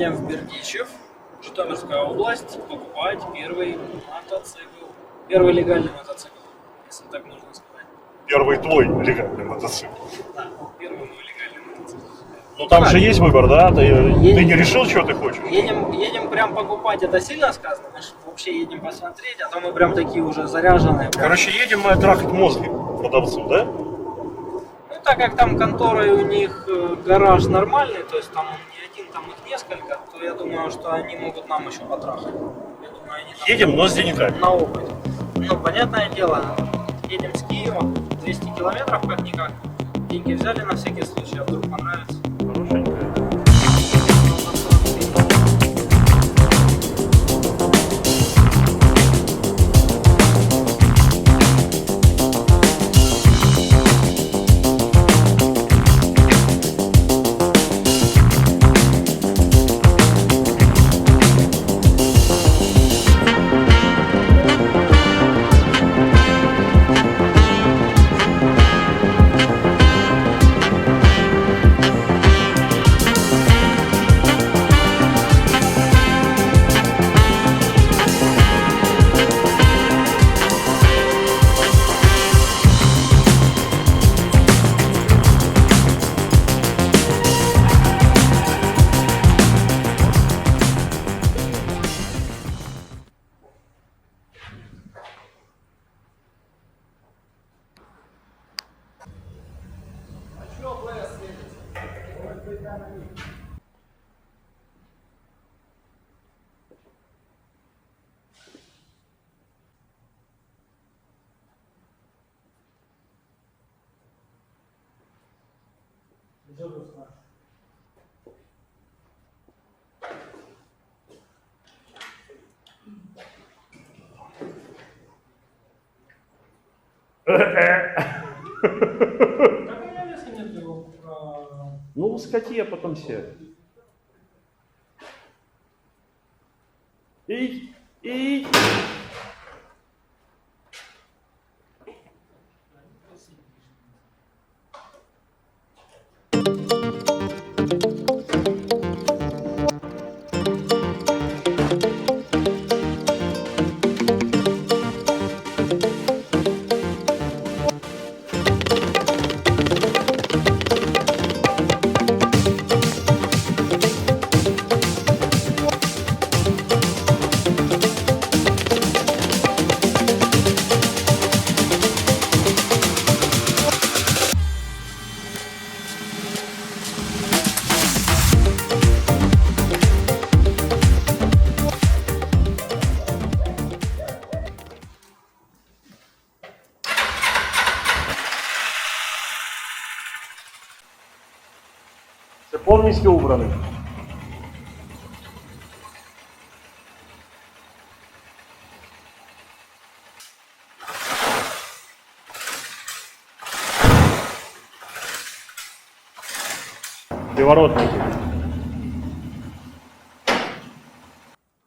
едем в Бердичев, Житомирская область, покупать первый мотоцикл. Первый легальный мотоцикл, если так можно сказать. Первый твой легальный мотоцикл. Да, первый мой легальный мотоцикл. Ну там же есть выбор, да? Ты, Есть. ты не решил, что ты хочешь? Едем, едем прям покупать, это сильно сказано? Мы ж вообще едем посмотреть, а то мы прям такие уже заряженные. прям. Короче, едем мы трахать мозги продавцу, да? Ну, так как там конторы у них э, гараж нормальный, то есть там он не один, там их несколько, то я думаю, что они могут нам еще потрахать. Я думаю, они Едем, но с деньгами. на опыт. Ну, понятное дело, едем с Киева, 200 километров как-никак. Деньги взяли на всякий случай, а вдруг понравится. Така я не си не бил. Ну, скоти, а потом все. И, и. полностью убраны. Приворотники.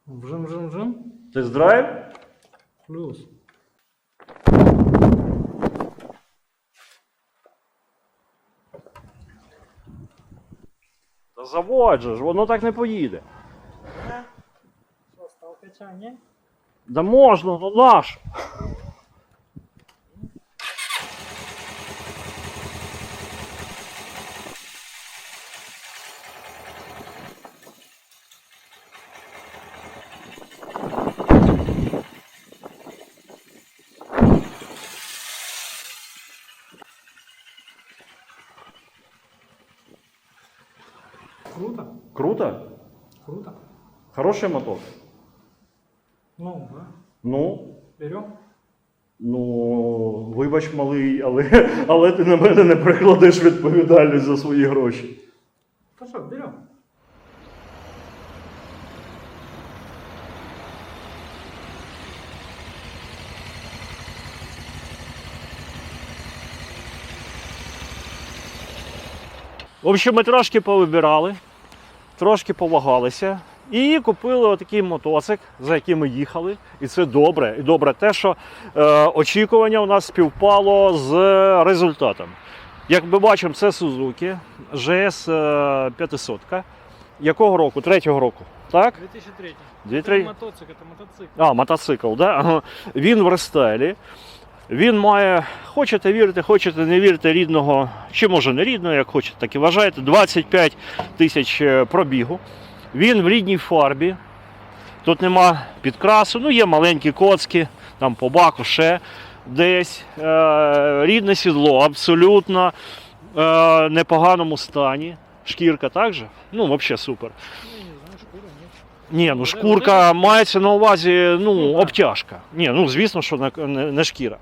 Жим-жим-жим. Тест-драйв? Плюс. Заводь же ж, воно так не поїде. Що, стал качання? Да можна, ну наш. Круто. Круто? Круто. Хороший мотор. Ну, да. Ну, Берем. ну, вибач, малий, але, але ти на мене не прикладеш відповідальність за свої гроші. Ну что, берем. В общем, ми трошки повибирали, трошки повагалися і купили отакий мотоцик, за яким ми їхали. І це добре. І добре те, що е, очікування у нас співпало з результатом. Як ми бачимо, це Suzuki GS 500. якого року? Третього року. Так? 2003. Дві-три- Это мотоцикл, это мотоцикл. А, мотоцикл, да? Він в рестайлі. Він має, хочете вірити, хочете не вірити, рідного, чи може не рідного, як хочете, так і вважаєте, 25 тисяч е, пробігу. Він в рідній фарбі. Тут нема підкрасу, ну є маленькі коцки, там по баку ще десь. Е, рідне сідло, абсолютно е, непоганому стані. Шкірка також? Ну, взагалі супер. Ну, я не знаю, шкура, нет. Ні, ну шкурка мається на увазі ну, Ну, обтяжка. Ні, ну звісно, що не, шкіра.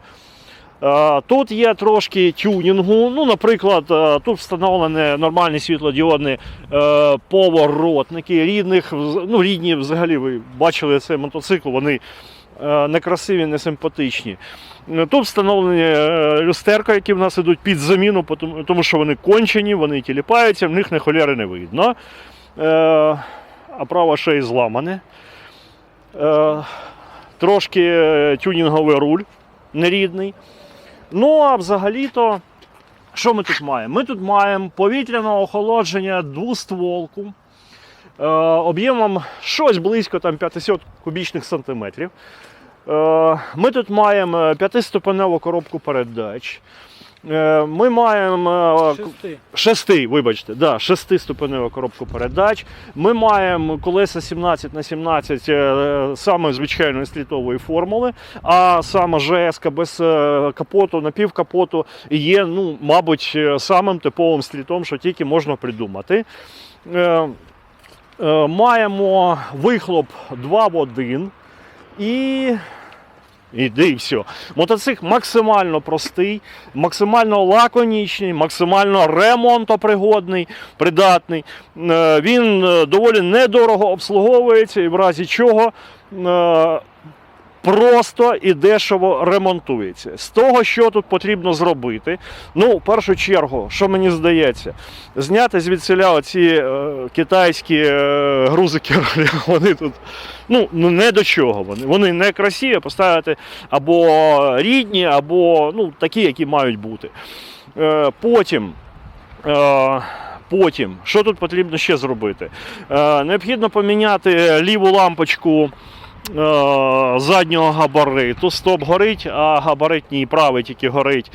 Тут є трошки тюнінгу. Ну, наприклад, тут встановлені нормальні світлодіодні е, поворотники рідних. Ну, рідні взагалі ви бачили цей мотоцикл, вони е, не красиві, не симпатичні. Тут встановлені е, люстерка, які в нас йдуть під заміну, тому- тому що вони кончені, вони тіліпаються, в них не холєри не видно. Е, а право ще й зламане. Е, трошки е, тюнінговий руль нерідний. Ну, а взагалі-то, що ми тут маємо? Ми тут маємо повітряне охолодження двостволку. Е, об'ємом щось близько там, 500 кубічних сантиметрів. Е, ми тут маємо п'ятиступеневу коробку передач. Е, ми маємо е, Шесты. Шести, вибачте, да, шестиступеневу коробку передач. Ми маємо колеса 17 на 17 е, саме звичайної стрітової формули, а саме ЖС без капоту, напівкапоту є, ну, мабуть, самим типовим стрітом, що тільки можна придумати. Маємо вихлоп 2 в 1 і. Іди і все. Мотоцикл максимально простий, максимально лаконічний, максимально ремонтопригодний, придатний. Е, Він е, доволі недорого обслуговується і в разі чого е, просто і дешево ремонтується. З того, що тут потрібно зробити, ну, в першу чергу, що мені здається, зняти звідсіля оці е, китайські е, грузики, вони тут ну, ну не до чого. Вони, вони не красиві, поставити або рідні, або ну, такі, які мають бути. Е, потім. Е, Потім, що тут потрібно ще зробити? Е, необхідно поміняти ліву лампочку заднього габариту. Стоп горить, а габаритній правий тільки горить.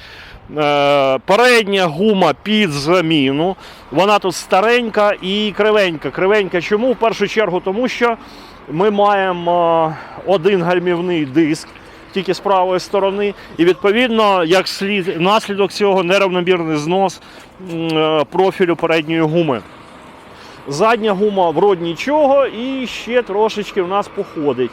Е, передня гума під заміну. Вона тут старенька і кривенька. Кривенька чому? В першу чергу, тому що ми маємо е, один гальмівний диск тільки з правої сторони, і відповідно, як слід наслідок цього неравномірний знос е, профілю передньої гуми. Задня гума вроді нічого і ще трошечки в нас походить.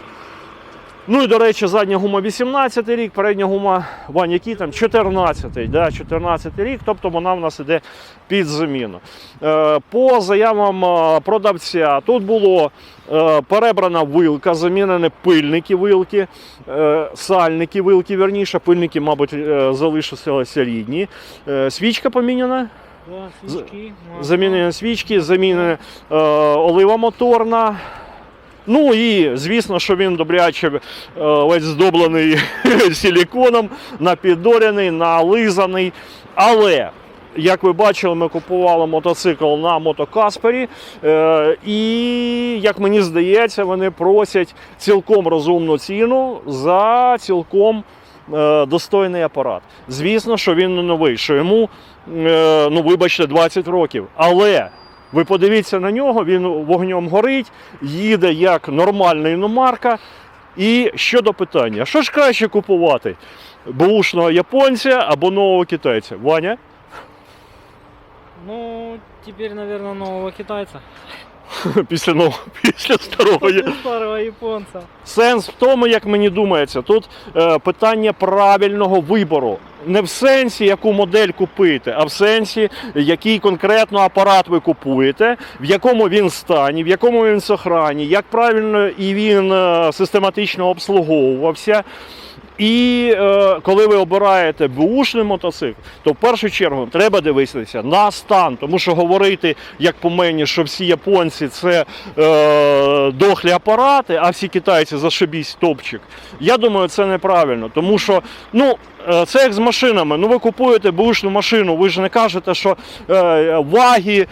Ну і до речі, задня гума 18 рік, передня гума Вань, який там 14, да, 14 рік, тобто вона в нас іде під заміну. Е, по заявам е, продавця, тут було е, перебрана вилка, замінені пильники вилки, сальники вилки, верніше, пильники, мабуть, залишилися рідні. Свічка поміняна. Замінені свічки, замінена олива моторна. Ну і звісно, що він добряче весь здоблений силіконом, напідоряний, нализаний. Але, як ви бачили, ми купували мотоцикл на мотокаспері. Е, і, як мені здається, вони просять цілком розумну ціну за цілком е, достойний апарат. Звісно, що він не новий, що йому, е, ну вибачте, 20 років. Але ви подивіться на нього, він вогнем горить, їде як нормальна іномарка. І щодо питання, що ж краще купувати? Бушного японця або нового китайця? Ваня? Ну, тепер, мабуть, нового китайца. Після нового, після старого. старого японца. Сенс в тому, як мені думається, тут е, питання правильного вибору. Не в сенсі, яку модель купити, а в сенсі, який конкретно апарат ви купуєте, в якому він стані, в якому він сохрані, як правильно і він е, систематично обслуговувався. І е, коли ви обираєте бушний мотоцикл, то в першу чергу треба дивитися на стан, тому що говорити, як по мені, що всі японці це е, дохлі апарати, а всі китайці зашибісь топчик. Я думаю, це неправильно, тому що ну. е, Це як з машинами. Ну ви купуєте бушну машину, ви ж не кажете, що е, ваги,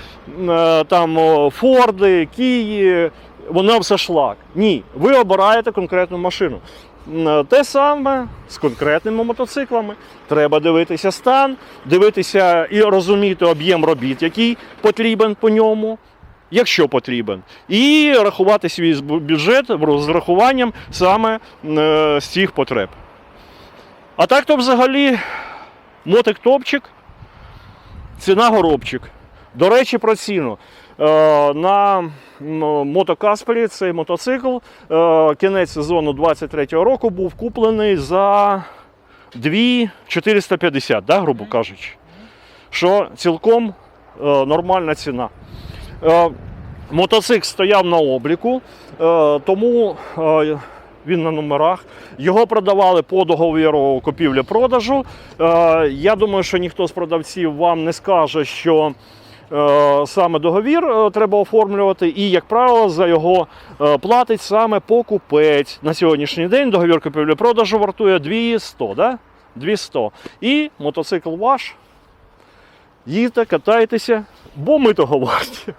е, там Форди, Киї, воно все шлак. Ні, ви обираєте конкретну машину. М, Те саме з конкретними мотоциклами. Треба дивитися стан, дивитися і розуміти об'єм робіт, який потрібен по ньому, якщо потрібен, і рахувати свій бюджет з рахуванням саме е, з цих потреб. А так то взагалі мотик топчик, ціна горобчик. До речі, про ціну. Е, На мотокаспері цей мотоцикл е, кінець сезону 23-го року був куплений за 2450, да, грубо кажучи. Що цілком е, нормальна ціна. Мотоцикл стояв на обліку, тому він на номерах. Його продавали по договіру купівлі-продажу. Я думаю, що ніхто з продавців вам не скаже, що саме договір е, треба оформлювати, і, як правило, за його е, платить саме покупець. На сьогоднішній день договір купівлі-продажу вартує 200, да? 200. І мотоцикл ваш. Їдьте, катайтеся, бо ми того варті.